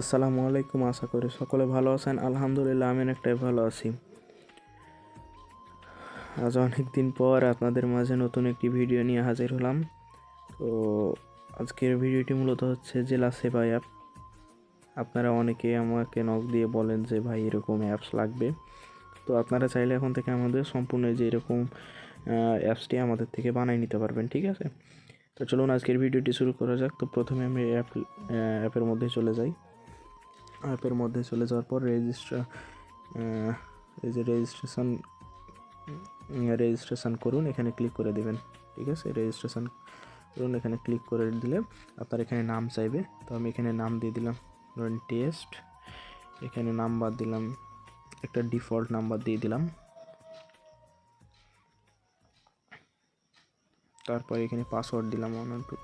আসসালামু আলাইকুম, আশা করি সকলে ভালো আছেন। আলহামদুলিল্লাহ আমি অনেকটাই ভালো আছি। আজ অনেক দিন পর আপনাদের মাঝে নতুন একটি ভিডিও নিয়ে হাজির হলাম। তো আজকের ভিডিওটি মূলত হচ্ছে জেলা সেবা অ্যাপ। আপনারা অনেকে আমাকে নক দিয়ে বলেন যে, ভাই, এরকম অ্যাপস লাগবে। তো আপনারা চাইলে এখন থেকে আমাদের সম্পূর্ণ যে এরকম অ্যাপসটি আমাদের থেকে বানিয়ে নিতে পারবেন, ঠিক আছে? তো চলুন আজকের ভিডিওটি শুরু করা যাক। তো প্রথমে আমি অ্যাপ, অ্যাপের মধ্যে চলে যাই। অ্যাপের মধ্যে চলে যাওয়ার পর রেজিস্টার এই যে রেজিস্ট্রেশন রেজিস্ট্রেশন করুন, এখানে ক্লিক করে দেবেন, ঠিক আছে? রেজিস্ট্রেশন করুন, এখানে ক্লিক করে দিলে আপনার এখানে নাম চাইবে। তো আমি এখানে নাম দিয়ে দিলাম, ধরেন টেস্ট এখানে নাম্বার দিলাম, একটা ডিফল্ট নাম্বার দিয়ে দিলাম। তারপর এখানে পাসওয়ার্ড দিলাম ওয়ান টু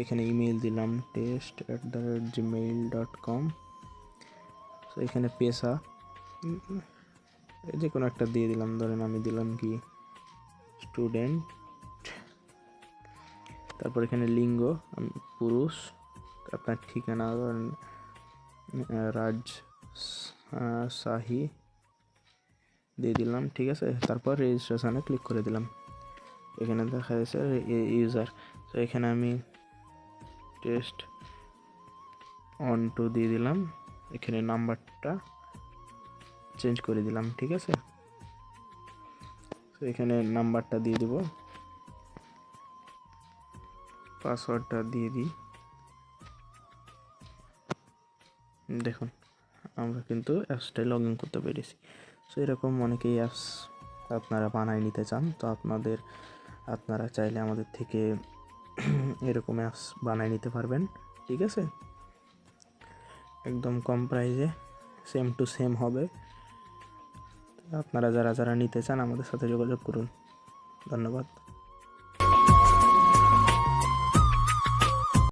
এখানে ইমেল দিলাম test at the rate Gmail dot com তো এখানে পেশা। যে কোনো একটা দিয়ে দিলাম, ধরেন আমি দিলাম কি? স্টুডেন্ট তারপর এখানে লিঙ্গ পুরুষ। আপনার ঠিকানা, ধরেন রাজ শাহি। দিয়ে দিলাম, ঠিক আছে? তারপর রেজিস্ট্রেশনে ক্লিক করে দিলাম। এখানে দেখা যাচ্ছে ইউজার তো এখানে আমি টেস্ট অন টু দিয়ে দিলাম। এখানে নাম্বারটা চেঞ্জ করে দিলাম, ঠিক আছে? তো এখানে নাম্বারটা দিয়ে দিব। পাসওয়ার্ডটা দিয়ে দিই। দেখুন, আমরা কিন্তু অ্যাপসটায় লগ ইন করতে পেরেছি। সো এরকম অনেকেই অ্যাপস আপনারা বানায় নিতে চান, তো আপনাদের, আপনারা চাইলে আমাদের থেকে এরকম অ্যাপস বানায় নিতে পারবেন, ঠিক আছে? একদম কম প্রাইসে সেম টু সেম হবে। আপনারা যারা যারা নিতে চান আমাদের সাথে যোগাযোগ করুন। ধন্যবাদ।